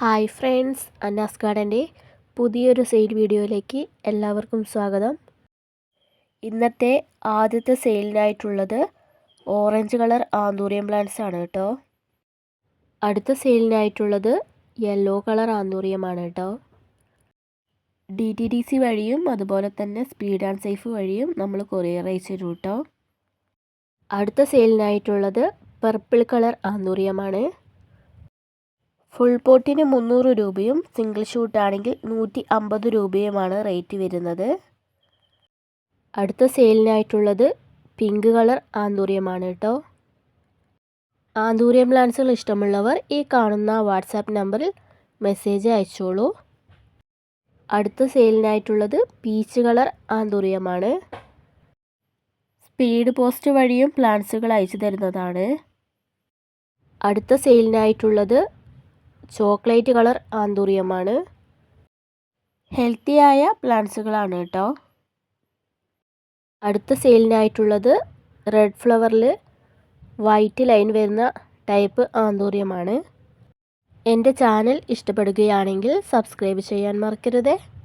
Hi friends അന്നാസ് ഗാർഡന്റെ പുതിയൊരു sale വീഡിയോയിലേക്ക് എല്ലാവർക്കും സ്വാഗതം. ഇന്നത്തെ ആദ്യത്തെ സെയിലിനായിട്ടുള്ളത് ഓറഞ്ച് കളർ ആന്തൂറിയം പ്ലാന്റ്സ് ആണ് കേട്ടോ. അടുത്ത സെയിലിനായിട്ടുള്ളത് യെല്ലോ കളർ ആന്തൂറിയമാണ് കേട്ടോ. ഡി ടി ഡി സി വഴിയും അതുപോലെ തന്നെ സ്പീഡ് ആൻഡ് സേഫ് വഴിയും നമ്മൾ കൊറിയർ അയച്ചു കേട്ടോ. അടുത്ത സെയിലിനായിട്ടുള്ളത് പർപ്പിൾ കളർ ആന്തൂറിയമാണ് ഫുൾ പോട്ടിന് മുന്നൂറ് രൂപയും സിംഗിൾ ഷൂട്ടാണെങ്കിൽ നൂറ്റി അമ്പത് രൂപയുമാണ് റേറ്റ് വരുന്നത്. അടുത്ത സെയിലിനായിട്ടുള്ളത് പിങ്ക് കളർ ആന്തൂര്യമാണ് കേട്ടോ. ആന്തൂര്യം പ്ലാൻസുകൾ ഇഷ്ടമുള്ളവർ ഈ കാണുന്ന വാട്സാപ്പ് നമ്പറിൽ മെസ്സേജ് അയച്ചോളൂ. അടുത്ത സെയിലിനായിട്ടുള്ളത് പീച്ച് കളർ ആന്തൂര്യമാണ് സ്പീഡ് പോസ്റ്റ് വഴിയും പ്ലാൻസുകൾ അയച്ചു തരുന്നതാണ്. അടുത്ത സെയിലിനായിട്ടുള്ളത് ചോക്ലേറ്റ് കളർ ആന്തൂറിയമാണ്. ഹെൽത്തിയായ പ്ലാന്റ്സുകളാണ് കേട്ടോ. അടുത്ത സെയിലിനായിട്ടുള്ളത് റെഡ് ഫ്ലവറിൽ വൈറ്റ് ലൈൻ വരുന്ന ടൈപ്പ് ആന്തൂറിയമാണ്. എന്റെ ചാനൽ ഇഷ്ടപ്പെടുകയാണെങ്കിൽ സബ്സ്ക്രൈബ് ചെയ്യാൻ മറക്കരുതേ.